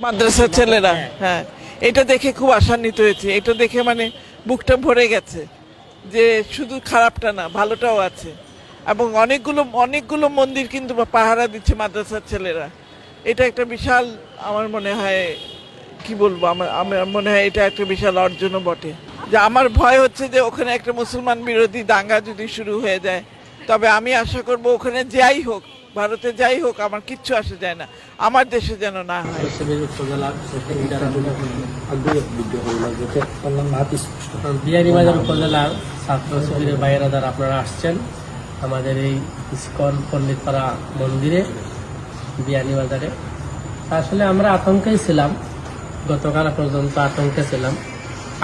মাদ্রাসার ছেলেরা হ্যাঁ। এটা দেখে খুব আশান্বিত হয়েছে। এটা দেখে মানে বুকটা ভরে গেছে যে শুধু খারাপটা না ভালোটাও আছে। এবং অনেকগুলো অনেকগুলো মন্দির কিন্তু পাহারা দিচ্ছে মাদ্রাসার ছেলেরা। এটা একটা বিশাল আমার মনে হয় কি বলব আমার আমার মনে হয় এটা একটা বিশাল অর্জনও বটে। যে আমার ভয় হচ্ছে যে ওখানে একটা মুসলমান বিরোধী দাঙ্গা যদি শুরু হয়ে যায় তবে আমি আশা করব ওখানে যাই হোক ভারতে যাই হোক, আমার কিচ্ছু আসে যায় না। আমার দেশে যেন না হয়। বিয়ানীবাজার উপজেলার ছাত্র শিবিরের বাইরা দ্বারা আপনারা আসছেন, আমাদের এই ইস্কন পণ্ডিতপাড়া মন্দিরে বিয়ানীবাজারে আসলে আমরা আতঙ্কেই ছিলাম, গতকাল পর্যন্ত আতঙ্কে ছিলাম।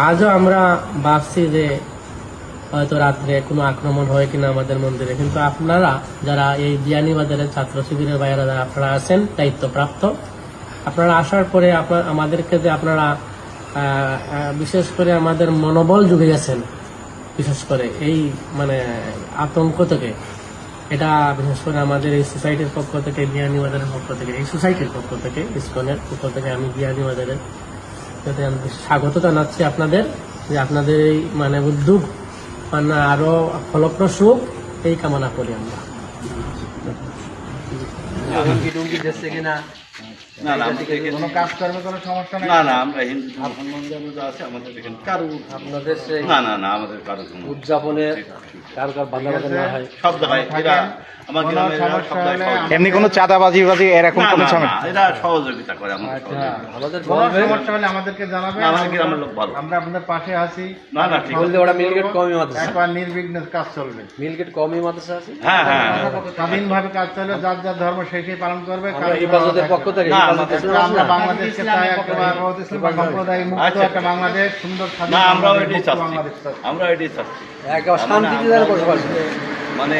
আজও আমরা ভাবছি যে হয়তো রাত্রে কোনো আক্রমণ হয় কিনা আমাদের মন্দিরে। কিন্তু আপনারা যারা এই বিয়ানীবাজারের ছাত্র শিবিরের বাইরে যারা আপনারা আছেন, দায়িত্বপ্রাপ্ত, আপনারা আসার পরে আপনার, আমাদেরকে যে আপনারা বিশেষ করে আমাদের মনোবল জুগিয়েছেন বিশেষ করে এই মানে আতঙ্ক থেকে, এটা বিশেষ করে আমাদের এই সোসাইটির পক্ষ থেকে বিয়ানীবাজারের পক্ষ থেকে, এই সোসাইটির পক্ষ থেকে, ইসকনের পক্ষ থেকে আমি বিয়ানীবাজারের যাতে আমি স্বাগত জানাচ্ছি আপনাদের, যে আপনাদের এই মানে উদ্যোগ মানে আরও ফলপ্রসূ এই কামনা করি আমরা। না না আমাদের এখানে- কোনো কাজ কোনো সমস্যা নেই। না না আমরা হিন্দু মুসলমান যা আছে আমাদের এখানে কারও আপনাদের সেই না না না আমাদের কারও কোনো উদযাপনের কার কার বাধা বাধা না হয়। সব জায়গায় এরা আমার কোনো গ্রামের এরা সব সমস্যা জায়গায় হলে সহযোগিতা- এমনি কোনো চাঁদাবাজি বাজি এরকম কোনো এরা সহযোগিতা করে আমাদের আচ্ছা আমাদের কোনো সমস্যা হলে আমাদেরকে জানাবেন। আমাদের গ্রামের লোক ভালো। আমরা আপনাদের পাশে আছি। না, না, ঠিক আছে। ওরা মিলগেট কমই মাদ্রাসা। একবার নির্বিঘ্নে কাজ চলবে। মিলগেট কমই মাদ্রাসা আছে? হ্যাঁ হ্যাঁ স্বাধীনভাবে কাজ চলবে যার যার ধর্ম সেই সেই পালন করবে আমরা কারও পক্ষ থেকে না, হেফাজতের আমাদের- পক্ষ থেকে আমরা বাংলাদেশকে চাই একেবারে সম্প্রদায় মুক্ত আচ্ছা। একটা বাংলাদেশ সুন্দর না আমরাও এটাই চাচ্ছি। এটাই চাচ্ছি। এই আমৃত মানে